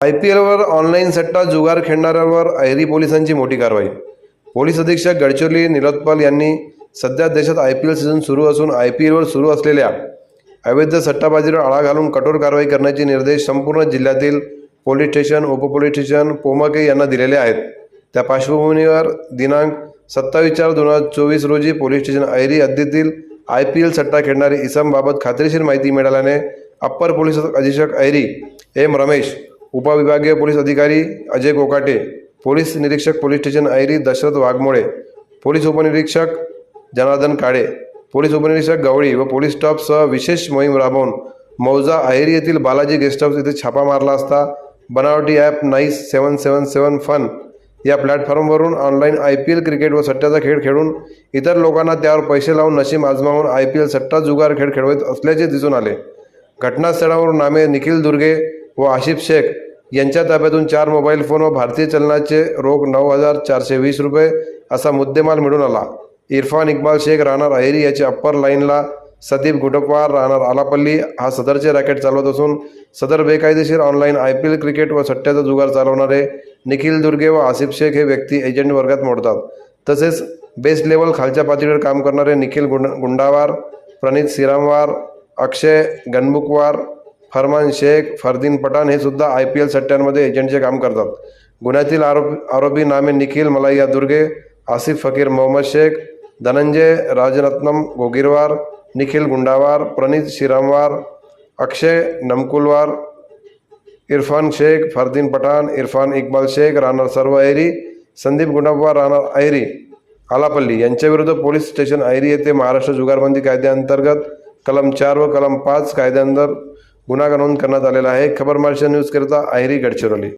I P एलवर online सट्टा जुगार खेळणाऱ्यांवर अहेरी पोलिसांची मोठी कारवाई. पोलीस अधीक्षक गडचिरोली निलोत्पाल यांनी सध्या देशात आय पी एल सीझन सुरू असून आय पी एलवर सुरू असलेल्या अवैध सट्टाबाजीवर आळा घालून कठोर कारवाई करण्याचे निर्देश संपूर्ण जिल्ह्यातील पोलीस स्टेशन उपपोलीस स्टेशन पोमके यांना दिलेले आहेत. त्या पार्श्वभूमीवर दिनांक सत्तावीस चार दोन हजार चोवीस रोजी पोलीस स्टेशन अहेरी हद्दीतील आय पी एल सट्टा खेळणारे इसमबाबत खात्रीशीर माहिती मिळाल्याने अप्पर पोलीस अधीक्षक अहेरी एम रमेश उपविभागीय पोलीस अधिकारी अजय कोकाटे पोलीस निरीक्षक police station Airi Dashrath Waghmole police उपनिरीक्षक जनार्दन काळे पोलीस उपनिरीक्षक गवळी व पोलीस स्टाफसह विशेष मोहीम राबवून मौजा अहेरी येथील बालाजी गेस्ट हाऊस येथे छापा मारला असता बनावटी app nice seven seven seven fun या प्लॅटफॉर्मवरून online I P L cricket व सट्ट्याचा खेळ खेळून इतर लोकांना त्यावर पैसे लावून नशीब आजमावून आय पी एल सट्टा जुगार खेळ खेळवत असल्याचे दिसून आले. घटनास्थळावरून नामे निखिल दुर्गे व आशिफ शेख यांच्या ताब्यातून चार मोबाईल फोन व भारतीय चलनाचे रोख नऊ हजार चारशे वीस रुपये असा मुद्देमाल मिळून आला. इरफान इक्बाल शेख राहणार अहेरी याचे अप्पर लाईनला सदीप गुटकवार राहणार आलापल्ली. हा सदरचे रॅकेट चालवत असून सदर बेकायदेशीर online I P L cricket व सट्ट्याचा जुगार चालवणारे निखिल दुर्गे व आसिफ शेख हे व्यक्ती एजंट वर्गात मोडतात. तसेच बेस्ट लेवल खालच्या पातळीवर काम करणारे निखिल गुंड गुंडावार प्रणित सिरामवार अक्षय गणमुखवार फरमान शेख फरदीन पठाण हे सुद्धा आय पी एल सट्ट्यांमध्ये एजंटचे काम करतात. गुन्ह्यातील आरोप आरोपी नामे निखिल मलाइया दुर्गे आसिफ फकीर मोहम्मद शेख धनंजय राजरत्नम गोगिरवार निखिल गुंडावार प्रणित श्रीरामवार अक्षय नमकुलवार इरफान शेख फरदीन पठाण इरफान इक्बाल शेख राहणार सर्व ऐरी संदीप गुंडावार राहणार ऐरी आलापल्ली यांच्याविरुद्ध पोलीस स्टेशन ऐरी येथे महाराष्ट्र जुगारबंदी कायद्याअंतर्गत कलम चार व कलम पाच कायद्यांतर गुन्हा नोंद करण्यात आलेला आहे. खबर महाराष्ट्र न्यूजकरिता आहेरी गडचिरोली.